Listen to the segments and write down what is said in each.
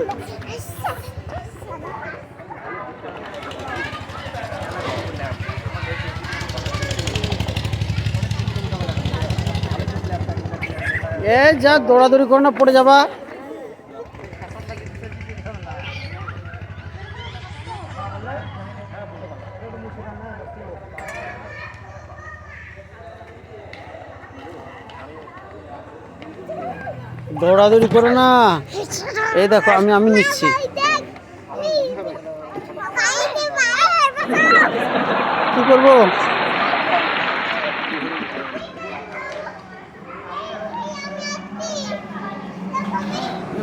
এ যা দৌড়াদৌড়ি করো না পড়ে যাবা। দৌড়াদৌড়ি করো না। এই দেখো, আমি আমি নিচ্ছি। কি করব?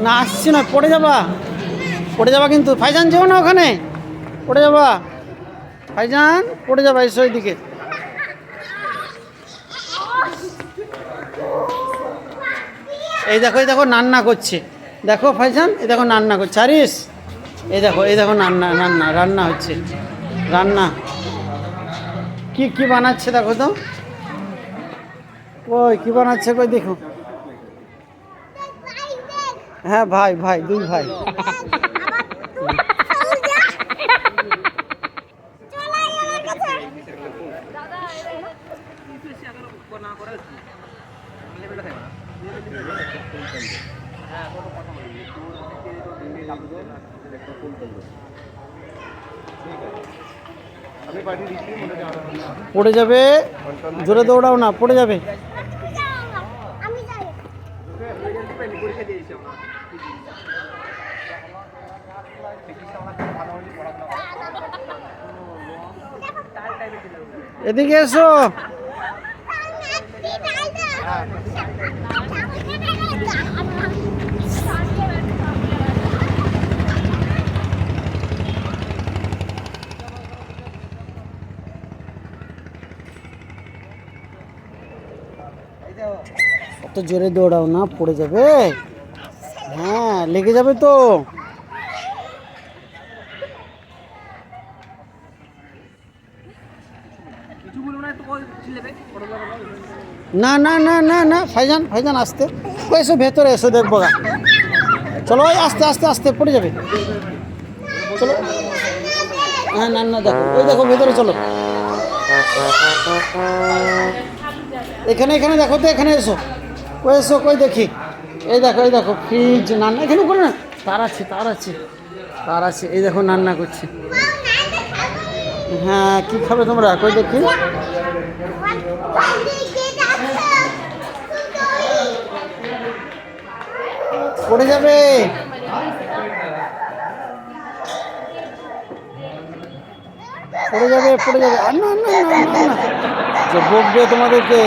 না, আসছি না, পড়ে যাবা। পড়ে যাবা কিন্তু। ফাইজান যেও না ওখানে। পড়ে যাবা। ফাইজান পড়ে যাবা, এসো দিকে এই দেখো এই দেখো, নান্না করছে। দেখো ফাইজান এই দেখো নান্না করছে আরিস এই দেখো এই দেখো নান্না রান্না রান্না হচ্ছে। রান্না। কি কি বানাচ্ছে দেখো তো? ওই কি বানাচ্ছে কই দেখো। হ্যাঁ ভাই ভাই, দুই ভাই। পড়ে যাবে? জোরে দৌড়াও না পড়ে যাবে। এদিকে এসো। অত জোরে দৌড়াও না পড়ে যাবে? হ্যাঁ লেগে যাবে তো। না না না না না ফাইজান ফাইজান আসতে। এসো ভেতরে এসো, দেখব গা। চলো, ওই আস্তে আস্তে আস্তে, পড়ে যাবে। চলো। হ্যাঁ না না, দেখো, ওই দেখো, ভেতরে চলো। এখানে এখানে, দেখো তো, এখানে এসো। ও এসো, কই দেখি। এই দেখো এই দেখো ফ্রিজ রান্না এখানে করে না। তার আছে তার আছে তার আছে। এই দেখো নান্না করছে। হ্যাঁ কি খাবে তোমরা? কই দেখি। পড়ে যাবে। পড়ে যাবে পড়ে যাবে। আর না না না যে বকবে তোমাদেরকে।